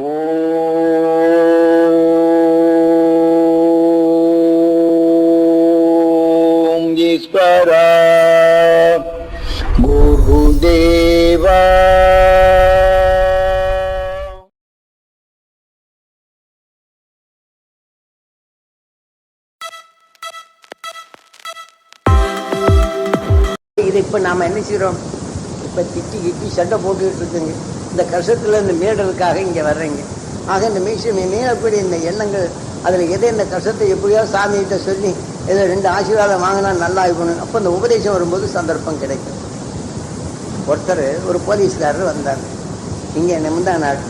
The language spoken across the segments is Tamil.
இது இப்போ நாம் என்ன செய்கிறோம் இப்போ திட்டி கிட்டி சண்டை போட்டுக்கிட்டு இருக்குங்க. இந்த கஷ்டத்தில் இந்த மீறலுக்காக இங்கே வர்றீங்க. ஆக இந்த மீசம் மீறக்கூடிய இந்த எண்ணங்கள் அதில் எதை இந்த கஷ்டத்தை எப்படியாவது சாமிகிட்ட சொல்லி இதில் ரெண்டு ஆசீர்வாதம் வாங்கினா நல்லா இருக்கணும் அப்போ இந்த உபதேசம் வரும்போது சந்தர்ப்பம் கிடைக்கும். ஒருத்தர் ஒரு போலீஸ்காரர் வந்தார் இங்கே நிமிந்தா நாள்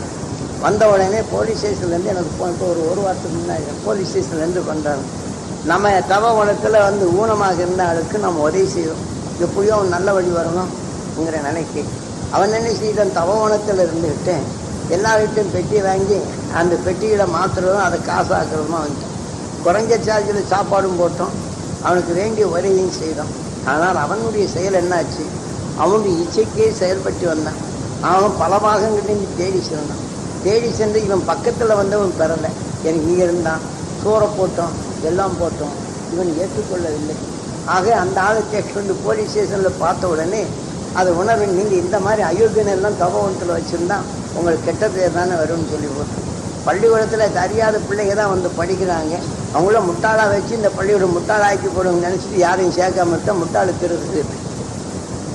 வந்த உடனே போலீஸ் ஸ்டேஷன்லேருந்து எனக்கு ஃபோன் இப்போ ஒரு ஒரு வாரத்துக்கு முன்னாடி போலீஸ் ஸ்டேஷன்லேருந்து பண்ணுறாங்க நம்ம தவ குணத்தில் வந்து ஊனமாக இருந்த ஆளுக்கு நம்ம உதவி செய்வோம். எப்படியோ அவன் நல்ல வழி வரணும். என்கிற நினைக்கி அவன் என்ன செய்தான்? தவ இருந்துக்கிட்டு எல்லார்கிட்டையும் பெட்டி வாங்கி அந்த பெட்டியில் மாற்றுறதும் அதை காசாக்குறதுமா வந்துட்டான் குறைஞ்ச சார்ஜில் சாப்பாடும் போட்டோம். அவனுக்கு வேண்டிய உரையும் செய்தோம் ஆனால் அவனுடைய செயல் என்னாச்சு? அவனுடைய இச்சைக்கே செயல்பட்டு வந்தான். அவன் பல பாகங்களையும் தேடி சென்றான். தேடி சென்று இவன் பக்கத்தில் வந்தவன் பெறலை. எனக்கு இங்கே இருந்தான். சோறை போட்டோம். எல்லாம் போட்டோம். இவன் ஏற்றுக்கொள்ளவில்லை. ஆக அந்த ஆளை கேட்டு போலீஸ் ஸ்டேஷனில் பார்த்த உடனே அதை உணர்வு நீங்கள் இந்த மாதிரி அயோக்கியனெல்லாம் எல்லாம் வச்சுருந்தா உங்களுக்கு கெட்ட பேர் தானே வரும்னு சொல்லி போட்டு. பள்ளிக்கூடத்தில் தெரியாத பிள்ளைங்க தான் வந்து படிக்கிறாங்க. அவங்கள முட்டாளாக வச்சு இந்த பள்ளிக்கூடம் முட்டாளாக்கி போடுங்க நினச்சிட்டு யாரையும் சேர்க்காம விட்டா முட்டாளு இருக்குது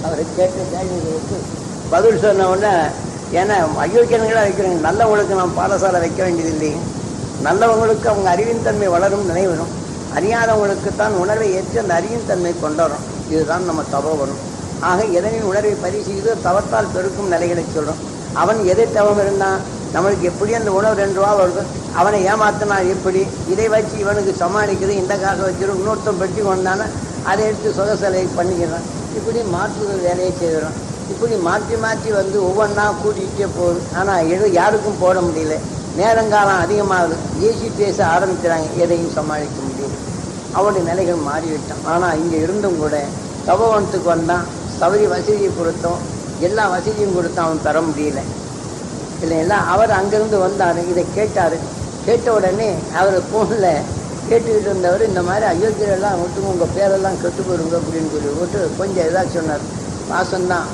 அவரை கேட்ட கேள்விகளுக்கு பதில் சொன்ன உடனே ஏன்னா அயோக்கியன்களாக வைக்கிறாங்க. நல்லவங்களுக்கு நாம் பாடசாலை வைக்க வேண்டியதில்லை நல்லவங்களுக்கு அவங்க அறிவின் தன்மை வளரும் நினைவரும் அறியாதவங்களுக்கு தான் உணர்வை ஏற்று அந்த அறிவின் தன்மை கொண்டு வரும். இதுதான் நம்ம தவம் வரும் ஆக எதனின் உணர்வை பரிசீலித்து தவத்தால் பெருக்கும் நிலைகளை சொல்கிறோம் அவன் எதை தவம் இருந்தான்? நம்மளுக்கு எப்படி அந்த உணவு ரெண்டு ரூபா வருது அவனை ஏமாத்தினா எப்படி? இதை வச்சு இவனுக்கு சமாளிக்குது இந்த காசை வச்சிடும் இன்னொருத்தன் பெட்டி கொண்டான அதை எடுத்து சொகசலை பண்ணிக்கிறான். இப்படி மாற்றுதல் வேலையை செய்கிறோம். இப்படி மாற்றி மாற்றி வந்து ஒவ்வொன்றா கூட்டிகிட்டே போகுது. ஆனால் எது யாருக்கும் போட முடியல. நேரங்காலம் அதிகமாகுது. ஏசி பேச ஆரம்பிக்கிறாங்க. எதையும் சமாளிக்க முடியல. அவனுடைய நிலைகள் மாறிவிட்டான். ஆனால் இங்கே இருந்தும் கூட தபவனத்துக்கு வந்தான். சௌரி வசதியை கொடுத்தோம். எல்லா வசதியும் கொடுத்தோம் அவன் பெற முடியல. இல்லைங்களா? அவர் அங்கேருந்து வந்தார் இதை கேட்டார். கேட்ட உடனே அவர் ஃபோனில் கேட்டுக்கிட்டு இருந்தவர் இந்த மாதிரி அயோத்தியெல்லாம் விட்டுங்க உங்கள் பேரெல்லாம் கெட்டு போயிருங்க அப்படின்னு சொல்லி விட்டு கொஞ்சம் இதாக சொன்னார். பாசம்தான்.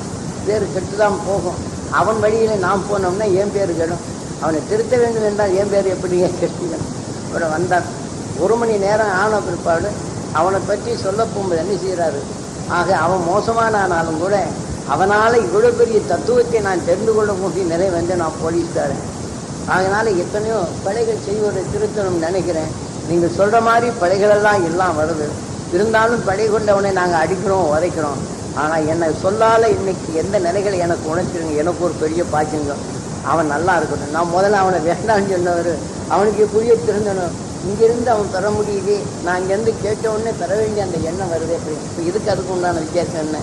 பேர் கெட்டு தான் போகும். அவன் வழியில் நாம் போனோம்னா என் பேர் கெடும். அவனை திருத்த வேண்டும் என்றால் என் பேர் எப்படிங்க கெட்டிக்கணும் அவரை வந்தார். ஒரு மணி நேரம் ஆன பிற்பாடு அவனை பற்றி சொல்ல போகும்போது என்ன செய்கிறாரு ஆக அவன் மோசமான ஆனாலும் கூட அவனால் இவ்வளோ பெரிய தத்துவத்தை நான் தெரிந்து கொள்ள முடியும் நிலை வந்து நான் போலீஸ்காரன். அதனால் எத்தனையோ படைகள் செய்வதை திருத்தணும் நினைக்கிறேன். நீங்கள் சொல்கிற மாதிரி பிழைகளெல்லாம் எல்லாம் வருது. இருந்தாலும் படை கொண்டவனை நாங்கள் அடிக்கிறோம் உதைக்கிறோம். ஆனால் என்னை சொல்லால் இன்னைக்கு எந்த நிலைகளை எனக்கு உணர்த்திருங்க. எனக்கு ஒரு பெரிய பாக்கியங்க அவன் நல்லா இருக்கட்டும். நான் முதல்ல அவனை வேண்டாம்னு சொன்னவர் அவனுக்கு புரிய திருந்தணும். இங்கிருந்து அவன் பெற முடியுது. நான் இங்கேருந்து கேட்ட உடனே பெற வேண்டிய அந்த எண்ணம் வருது எப்படி இப்போ இதுக்கு அதுக்கு உண்டான வித்தியாசம் என்ன?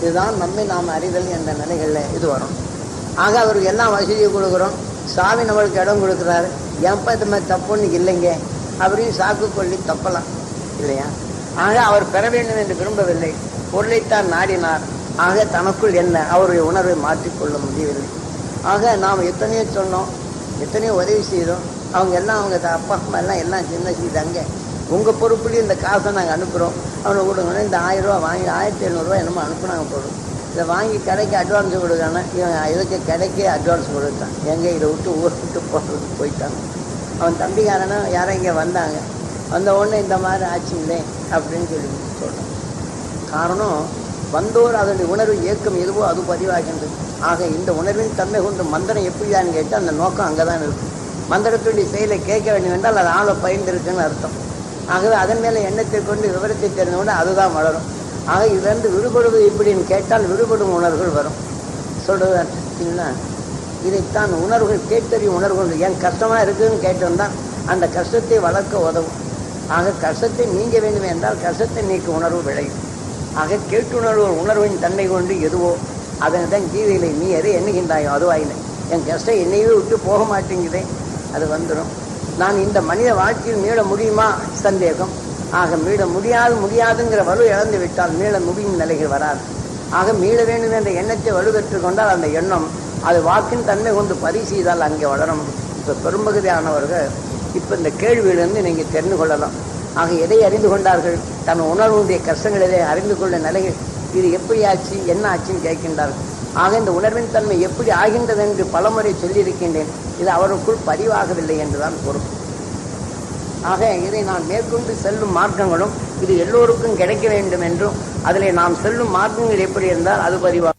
இதுதான் நம்மை நாம் அறிதல் என்ற நிலைகளில் இது வரும். ஆக அவருக்கு எல்லாம் வசதியை கொடுக்குறோம். சாமி நம்மளுக்கு இடம் கொடுக்குறாரு. ஏன்ப்பா இது மாதிரி தப்புன்னு இல்லைங்க. அப்படின்னு சாக்கு கொள்ளி தப்பலாம். இல்லையா? ஆக அவர் பெற வேண்டும் என்று விரும்பவில்லை. பொருளைத்தான் நாடினார். ஆக தனக்குள் என்ன? அவருடைய உணர்வை மாற்றிக்கொள்ள முடியவில்லை. ஆக நாம் எத்தனையோ சொன்னோம் எத்தனையோ உதவி செய்தோம். அவங்க எல்லாம் அவங்க த- அப்பா அம்மா எல்லாம் எல்லாம் சின்ன செய்தாங்க உங்கள் பொறுப்புலேயும் இந்த காசை நாங்கள் அனுப்புகிறோம் அவனை கொடுங்க இந்த ஆயிரம் ரூபா வாங்கி ஆயிரத்தி ஐநூறுரூவா என்னமோ அனுப்புனாங்க போடும் இதை வாங்கி கடைக்கு அட்வான்ஸ் கொடுக்கானே இவன் இதுக்கு கடைக்கு அட்வான்ஸ் கொடுத்தான் எங்கே இதை விட்டு ஊரை விட்டு போகிறதுக்கு போயிட்டாங்க அவன் தம்பிக்காரனும் யாரும் இங்கே வந்தாங்க. வந்த உடனே இந்த மாதிரி ஆச்சுங்களே அப்படின்னு சொல்லி சொல்கிறான் காரணம் வந்தோர் அதனுடைய உணர்வு இயக்கம் எதுவோ அது பதிவாகின்றது. ஆக இந்த உணர்வின் தன்மை கொண்டு மந்திரம் எப்படியான்னு கேட்டால் அந்த நோக்கம் அங்கே தான் இருக்கும். மந்திரத்துடைய செயலை கேட்க வேண்டும் என்றால் அது ஆளை பயின்றிருக்குன்னு அர்த்தம். ஆகவே அதன் மேலே எண்ணத்தை கொண்டு விவரத்தை தெரிந்தவுடன் அதுதான் வளரும். ஆக இதிலிருந்து விடுபடுவது இப்படின்னு கேட்டால் விடுபடும் உணர்வுகள் வரும். சொல்றது இதைத்தான் உணர்வுகள் கேட்டறியும் உணர்வுகள் ஏன் கஷ்டமாக இருக்குதுன்னு கேட்டோம்னா அந்த கஷ்டத்தை வளர்க்க உதவும். ஆக கஷ்டத்தை நீங்க வேண்டும் என்றால் கஷ்டத்தை நீக்க உணர்வு விளையும். ஆக கேட்டுணர்வு உணர்வின் தன்மை கொண்டு எதுவோ அதனை தான் கீதையில நீ எதை எண்ணுகின்றாயோ அதுவாயில்லை என் கஷ்டம் என்னையே விட்டு போக மாட்டேங்குதே. அது வந்துடும் நான் இந்த மனித வாழ்க்கையில் மீள முடியுமா? சந்தேகம். ஆக மீள முடியாது முடியாதுங்கிற வலு இழந்து விட்டால் மீள முடியும் நிலைகள் வராது. ஆக மீள வேண்டும் என்ற எண்ணத்தை வலுப்பெற்றுக் கொண்டால் அந்த எண்ணம் அது வாக்கின் தன்மை கொண்டு பதிவு செய்தால் அங்கே வளரும். இப்போ பெரும்பகுதியானவர்கள் இப்போ இந்த கேள்வியிலிருந்து நீங்கள் தெரிந்து கொள்ளலாம். ஆக எதை அறிந்து கொண்டார்கள்? தன் உணர்வுடைய கஷ்டங்களிலே அறிந்து கொள்ள நிலையில் இது எப்படி ஆச்சு என்ன ஆச்சுன்னு கேட்கின்றார்கள். ஆக இந்த உணர்வின் தன்மை எப்படி ஆகின்றது என்று பலமுறை சொல்லியிருக்கின்றேன். இது அவருக்குள் பதிவாகவில்லை என்றுதான் பொருள். ஆக இதை நான் மேற்கொண்டு செல்லும் மார்க்கங்களும் இது எல்லோருக்கும் கிடைக்க வேண்டும் என்றும் அதில் நாம் செல்லும் மார்க்கங்கள் எப்படி இருந்தால் அது பதிவாகும்.